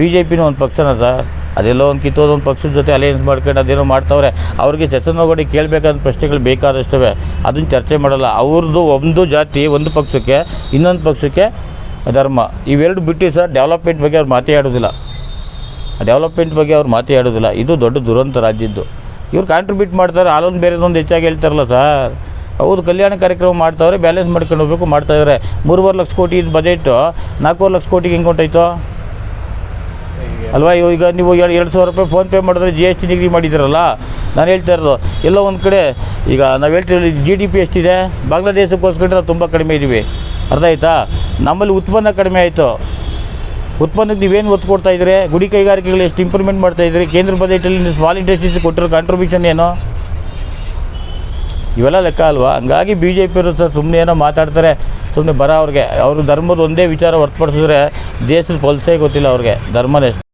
B J ಪಿನೂ ಒಂದು ಪಕ್ಷನ sir ಅದೆಲ್ಲೋ ಒಂದು ಕಿತ್ತೋದು ಒಂದು ಪಕ್ಷದ ಜೊತೆ ಅಲಯನ್ಸ್ ಮಾಡ್ಕೊಂಡು ಅದೇನೋ ಮಾಡ್ತಾವ್ರೆ, ಅವ್ರಿಗೆ ಸೆಸನೋಗಡಿ ಕೇಳಬೇಕಾದ ಪ್ರಶ್ನೆಗಳು ಬೇಕಾದಷ್ಟವೆ. ಅದನ್ನು ಚರ್ಚೆ ಮಾಡಲ್ಲ. ಅವ್ರದ್ದು ಒಂದು ಜಾತಿ, ಒಂದು ಪಕ್ಷಕ್ಕೆ, ಇನ್ನೊಂದು ಪಕ್ಷಕ್ಕೆ ಧರ್ಮ. ಇವೆರಡು ಬಿಟ್ಟು ಸರ್ ಡೆವಲಪ್ಮೆಂಟ್ ಬಗ್ಗೆ ಅವ್ರು ಮಾತಾಡೋದಿಲ್ಲ. ಡೆವಲಪ್ಮೆಂಟ್ ಬಗ್ಗೆ ಅವ್ರು ಮಾತಾಡೋದಿಲ್ಲ. ಇದು ದೊಡ್ಡ ದುರಂತ ರಾಜ್ಯದ್ದು. ಇವ್ರು ಕಾಂಟ್ರಿಬ್ಯೂಟ್ ಮಾಡ್ತಾರೆ ಅಲ್ಲೊಂದು ಬೇರೆದೊಂದು ಹೆಚ್ಚಾಗಿ ಹೇಳ್ತಾರಲ್ಲ ಸರ್. ಅವ್ರು ಕಲ್ಯಾಣ ಕಾರ್ಯಕ್ರಮ ಮಾಡ್ತಾವ್ರೆ ಬ್ಯಾಲೆನ್ಸ್ ಮಾಡ್ಕೊಂಡು ಹೋಗ್ಬೇಕು ಮಾಡ್ತಾಯಿದ್ದಾರೆ ಮೂರುವರೆ ಲಕ್ಷ ಕೋಟಿ ಇದು ಬಜೆಟು ನಾಲ್ಕೂವರೆ ಲಕ್ಷ ಕೋಟಿಗೆ ಹೆಂಗೆ ಹೊಂಟೋಯ್ತು ಅಲ್ವಾ? ಈಗ ನೀವು ಎರಡು ಎರಡು ಸಾವಿರ ರೂಪಾಯಿ ಫೋನ್ಪೇ ಮಾಡಿದ್ರೆ ಜಿ ಎಸ್ ಟಿ ನಿಗದಿ ಮಾಡಿದ್ದೀರಲ್ಲ? ನಾನು ಹೇಳ್ತಾ ಇರೋದು, ಎಲ್ಲೋ ಒಂದು ಕಡೆ ಈಗ ನಾವು ಹೇಳ್ತೀವಿ ಜಿ ಡಿ ಪಿ ಎಷ್ಟಿದೆ? ಬಾಂಗ್ಲಾದೇಶಕ್ಕೋಸ್ಕರ ತುಂಬ ಕಡಿಮೆ ಇದ್ದೀವಿ ಅರ್ಥ ಆಯಿತಾ? ನಮ್ಮಲ್ಲಿ ಉತ್ಪನ್ನ ಕಡಿಮೆ ಆಯಿತು. ಉತ್ಪನ್ನಕ್ಕೆ ನೀವೇನು ಒತ್ತು ಕೊಡ್ತಾ ಇದ್ದೀರಿ? ಗುಡಿ ಕೈಗಾರಿಕೆಗಳು ಎಷ್ಟು ಇಂಪ್ರೂವ್ಮೆಂಟ್ ಮಾಡ್ತಾ ಇದ್ದೀರಿ? ಕೇಂದ್ರ ಬಜೆಟಲ್ಲಿ ಸ್ಮಾಲ್ ಇಂಡಸ್ಟ್ರೀಸ್ ಕೊಟ್ಟಿರೋ ಕಾಂಟ್ರಿಬ್ಯೂಷನ್ ಏನು? ಇವೆಲ್ಲ ಲೆಕ್ಕ ಅಲ್ವಾ? ಹಂಗಾಗಿ ಬಿ ಜೆ ಪಿಯವರು ಸರ್ ಸುಮ್ಮನೆ ಏನೋ ಮಾತಾಡ್ತಾರೆ ಸುಮ್ಮನೆ ಬರೋ ಅವ್ರಿಗೆ. ಅವ್ರಿಗೆ ಧರ್ಮದ ಒಂದೇ ವಿಚಾರ ಹೊರತುಪಡಿಸಿದ್ರೆ ದೇಶದ ಪೊಲ್ಸೇ ಗೊತ್ತಿಲ್ಲ ಅವ್ರಿಗೆ. ಧರ್ಮದ